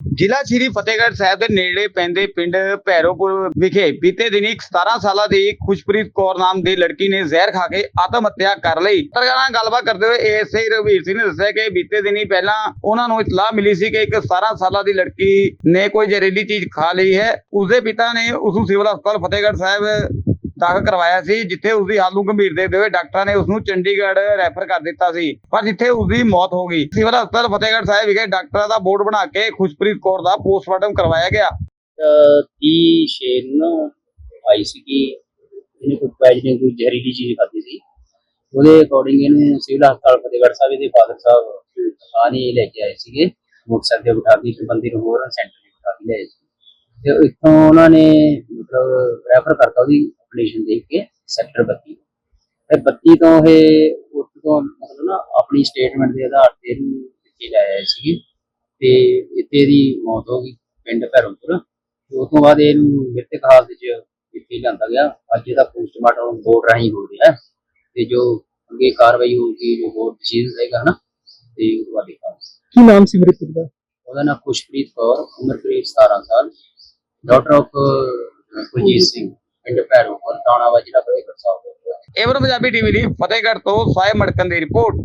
ਜ਼ਿਲ੍ਹਾ ਸ਼੍ਰੀ ਫਤਿਹਗੜ੍ਹ ਸਾਹਿਬ ਦੇ ਨੇੜੇ ਪੈਂਦੇ ਪਿੰਡ ਭੈਰੋਪੁਰ ਵਿਖੇ ਬੀਤੇ ਦਿਨੀ ਇੱਕ 17 ਸਾਲਾਂ ਦੀ ਖੁਸ਼ਪ੍ਰੀਤ ਕੌਰ ਨਾਮ ਦੀ ਲੜਕੀ ਨੇ ਜ਼ਹਿਰ ਖਾ ਕੇ ਆਤਮ ਹੱਤਿਆ ਕਰ ਲਈ। ਪੱਤਰਕਾਰਾਂ ਨਾਲ ਗੱਲਬਾਤ ਕਰਦੇ ਹੋਏ ਏਐਸਆਈ ਰਵੀਰ ਸਿੰਘ ਨੇ ਦੱਸਿਆ ਕਿ ਬੀਤੇ ਦਿਨੀ ਪਹਿਲਾਂ ਉਹਨਾਂ ਨੂੰ ਇਤਲਾਹ ਮਿਲੀ ਸੀ ਕਿ ਇੱਕ 17 ਸਾਲਾਂ ਦੀ ਲੜਕੀ ਨੇ ਕੋਈ ਜ਼ਹਿਰੀਲੀ ਚੀਜ਼ ਖਾ ਲਈ ਹੈ। ਉਸਦੇ ਪਿਤਾ ਨੇ ਉਸ ਨੂੰ ਸਿਵਲ ਹਸਪਤਾਲ ਫਤਿਹਗੜ੍ਹ ਸਾਹਿਬ ਦਾਖਲ ਕਰਵਾਇਆ ਸੀ, ਜਿੱਥੇ ਉਸ ਦੀ ਹਾਲਤ ਨੂੰ ਗੰਭੀਰ ਦੇਖਦੇ ਹੋਏ ਡਾਕਟਰਾਂ ਨੇ ਉਸ ਨੂੰ ਚੰਡੀਗੜ੍ਹ ਰੈਫਰ ਕਰ ਦਿੱਤਾ ਸੀ। ਪਰ ਜਿੱਥੇ ਉਸ ਦੀ ਮੌਤ ਹੋ ਗਈ, ਸਿਵਲ ਹਸਪਤਾਲ ਫਤਿਹਗੜ੍ਹ ਸਾਹਿਬ ਵਿਖੇ ਡਾਕਟਰਾਂ ਦਾ ਬੋਰਡ ਬਣਾ ਕੇ ਖੁਸ਼ਪ੍ਰੀਤ ਕੌਰ ਦਾ ਪੋਸਟਮਾਰਟਮ ਕਰਵਾਇਆ ਗਿਆ। ਤੀਹ ਛੇ ਨੂੰ ਨਾ ਆਈ ਸੀ ਕਿ ਇਹਨੇ ਕੋਈ ਪੈਜ ਨੇ ਕੋਈ ਜ਼ਹਿਰੀਲੀ ਚੀਜ਼ ਖਾਧੀ ਸੀ? ਉਹਦੇ ਅਕੋਰਡਿੰਗ ਇਹਨੂੰ ਸਿਵਲ ਹਸਪਤਾਲ ਫਤਿਹਗੜ੍ਹ ਸਾਹਿਬ ਦੇ ਫਾਦਰ ਸਾਹਿਬ ਆਨੀ ਲੈ ਕੇ ਆਏ ਸੀਗੇ। ਮੁਕਤਸਰ ਦੇ ਬਿਠਾ ਦੀ ਬੰਦੀ ਨੂੰ ਹੋਰ ਸੈਂਟਰ ਦੇ ਬਿਠਾ ਕੇ ਲਿਆਏ ਸੀ। ਤੇ ਇੱਥੋਂ ਉਹਨਾਂ ਨੇ ਮਤਲਬ ਰੈਫਰ ਕਰਤਾ ਉਹਦੀ ਕੰਡੀਸ਼ਨ ਦੇਖ ਕੇ ਸੈਕਟਰ 32 ਤੇ। 32 ਤੋਂ ਇਹ ਉੱਥੋਂ ਤੋਂ ਮਤਲਬ ਨਾ ਆਪਣੀ ਸਟੇਟਮੈਂਟ ਦੇ ਆਧਾਰ ਤੇ ਇਹਨੂੰ ਇੱਥੇ ਲੈ ਆਏ ਸੀਗੇ। ਤੇ ਇੱਥੇ ਦੀ ਮੌਤ ਹੋ ਗਈ ਪਿੰਡ ਭੈਰੋਂਪੁਰ। ਉਸ ਤੋਂ ਬਾਅਦ ਇਹਨੂੰ ਮ੍ਰਿਤਕ ਹਾਲਤ 'ਚ ਇੱਥੇ ਲਿਆਂਦਾ ਗਿਆ। ਅੱਜ ਇਹਦਾ ਪੋਸਟਮਾਰਟਮ ਬੋਰਡ ਰਾਹੀਂ ਹੋ ਰਿਹਾ। ਤੇ ਜੋ ਅੱਗੇ ਕਾਰਵਾਈ ਹੋਊਗੀ ਜੋ ਬੋਰਡ ਡਿਸੀਜਨ ਰਹੇਗਾ ਨਾ ਤੇ ਉਹ ਦੇਖਾਂਗੇ। ਕੀ ਨਾਮ ਸੀ ਮ੍ਰਿਤਕ ਦਾ? ਉਹਦਾ ਨਾਮ ਖੁਸ਼ਪ੍ਰੀਤ ਕੌਰ ਉਮਰ ਕਰੀਬ 17 ਸਾਲ ਡਾਕਟਰ ਆਫ ਕੁਲਜੀਤ ਸਿੰਘ। ਪਿੰਡ ਭੈਰੋਂਪੁਰ ਥਾਣਾ ਵਾ ਫਤਿਹਗੜ੍ਹ ਸਾਹਿਬ ਏਵਨ ਪੰਜਾਬੀ ਟੀਵੀ ਲਈ ਫਤਿਹਗੜ੍ਹ ਤੋਂ ਸਾਇਬ ਮੜਕਨ ਦੀ ਰਿਪੋਰਟ।